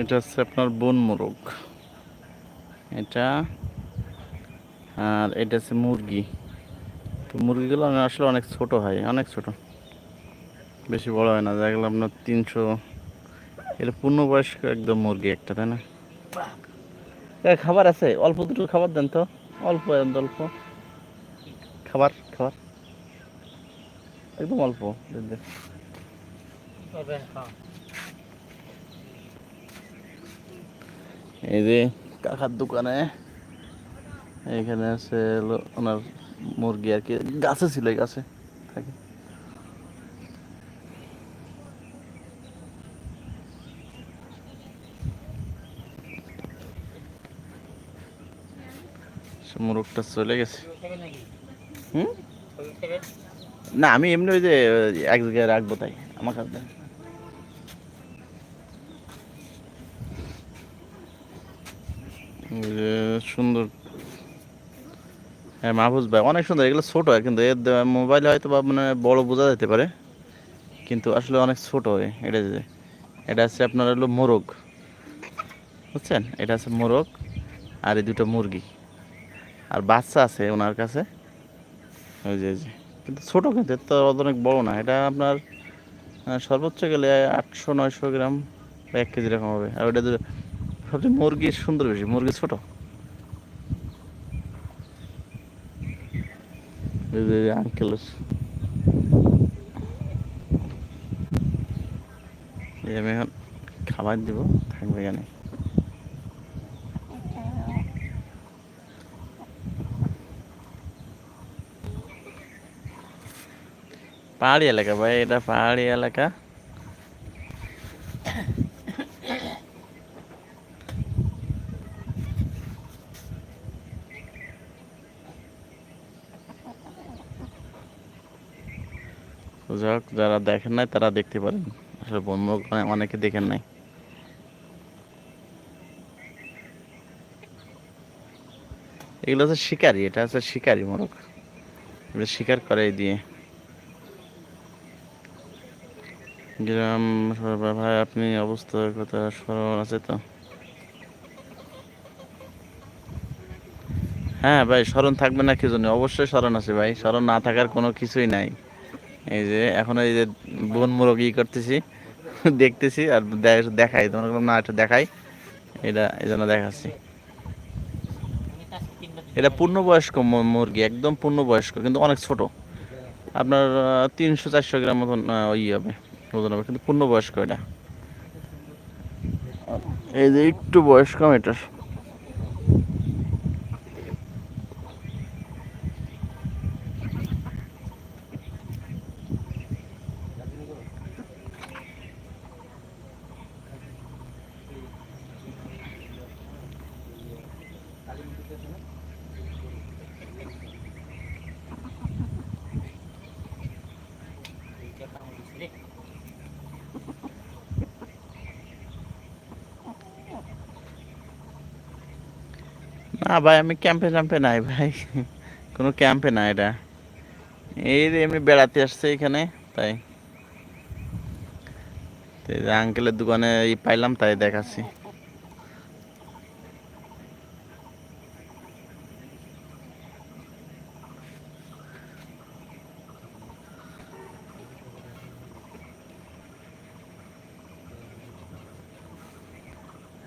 এটা হচ্ছে আপনার বন মোরগ। এটা, আর এটা হচ্ছে মুরগি। তো মুরগিগুলো আসলে অনেক ছোট হয়, অনেক ছোট। বেশি বড় হয় না যেগুলো আপনার তিনশো, এটা পূর্ণবয়স্ক একদম মুরগি একটা, তাই না? খাবার আছে, অল্প দুটো খাবার দেন তো। অল্প অল্প খাবার খাবার। একদম অল্প, দেন এই যে কাকার দোকানে। এখানে আছে ওনার মুরগি আর কি। গাছে ছিল গাছে। থাকে। মোরগটা চলে গেছে। হুম? না, আমি এমনি ওই যে এক জায়গায় রাখব তাই, আমার কাছে দেন। এই যে সুন্দর। হ্যাঁ মাহফুজ ভাই, অনেক সুন্দর। এগুলো ছোট হয় কিন্তু এর মোবাইলে হয়তো বা মানে বড় বোঝা যেতে পারে। কিন্তু আসলে অনেক ছোট হয় এটা যে এটা হচ্ছে আপনার হলো মোরগ। বুঝছেন? এটা আছে মোরগ আর এই দুটো মুরগি। আর বাচ্চা আছে ওনার কাছে। ওই যে যে। কিন্তু ছোটো কিন্তু, এর তো অনেক বড় না। এটা আপনার সর্বোচ্চ গেলে আটশো নয়শো গ্রাম এক কেজি রকম হবে। আর ওটা সবচেয়ে মুরগি সুন্দর বেশি, মুরগি ছোট। আঙ্কেল আমি এখন খাবার দিব, থাকবে এখানে। পাহাড়ি এলাকা ভাই, এটা পাহাড়ি এলাকা। যাই হোক, যারা দেখেন নাই তারা দেখতে পারেন। আসলে বন্ধু অনেকে দেখেন নাই। এগুলো হচ্ছে শিকারি এটা হচ্ছে শিকারি মোরগ। এগুলো শিকার করে দিয়ে। গ্রাম ভাই আপনি অবস্থার কথা স্মরণ আছে তো? হ্যাঁ ভাই স্মরণ থাকবে না কি জন্য? অবশ্যই স্মরণ আছে ভাই। স্মরণ না থাকার কোনো কিছুই নাই। এই যে এখন এই যে বন মোরগ ই করতেছি দেখতেছি আর দেখাই তোমার না এটা দেখাই এটা এই জন্য দেখাচ্ছি। এটা পূর্ণবয়স্ক মুরগি একদম পূর্ণবয়স্ক কিন্তু অনেক ছোট। আপনার তিনশো চারশো গ্রাম মতন আহ, ই হবে ওজন হবে কিন্তু পূর্ণবয়স্ক এটা। এই যে একটু বয়স কম এটার। না ভাই, আমি ক্যাম্পে ট্যাম্পে নাই ভাই। কোনো ক্যাম্পে না এটা। এই এমনি বেড়াতে আসছে এখানে, তাই। আঙ্কেলের দোকানে ই পাইলাম, তাই দেখাচ্ছি।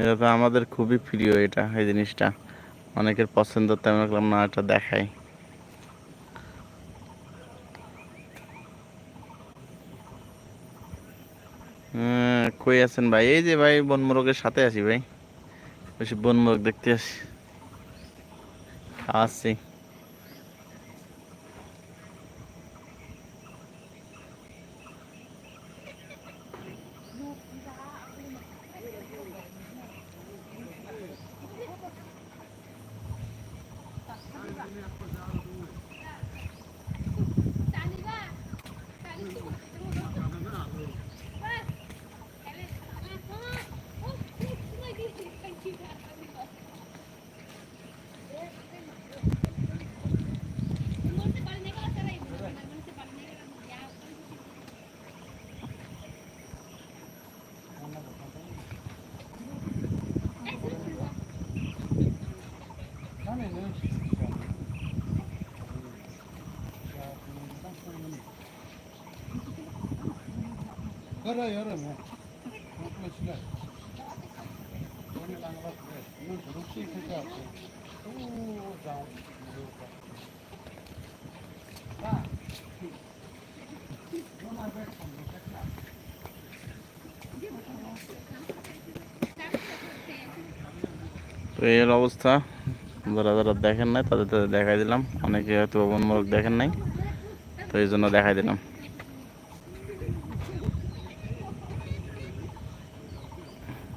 এটা তো আমাদের খুবই প্রিয় এটা, এই জিনিসটা। অনেকের পছন্দ তেমন রাখলাম না এটা দেখাই। হ্যাঁ, কই আছেন ভাই? এই যে ভাই বনমোরগের সাথে আছি ভাই। বেশি বনমোরগ দেখতে আসি খাওয়াচ্ছি Gracias. Yara yara mı? Mutluçlar. Onu langrat ve. Bunu ruhsi kısa yaptı. Oo, down. Ha. Buna bak. তো এই অবস্থা যারা যারা দেখেন নাই তাদের তাদের দেখাই দিলাম অনেকে হয়তো বনমূলক দেখেন নাই তো এই জন্য দেখাই দিলাম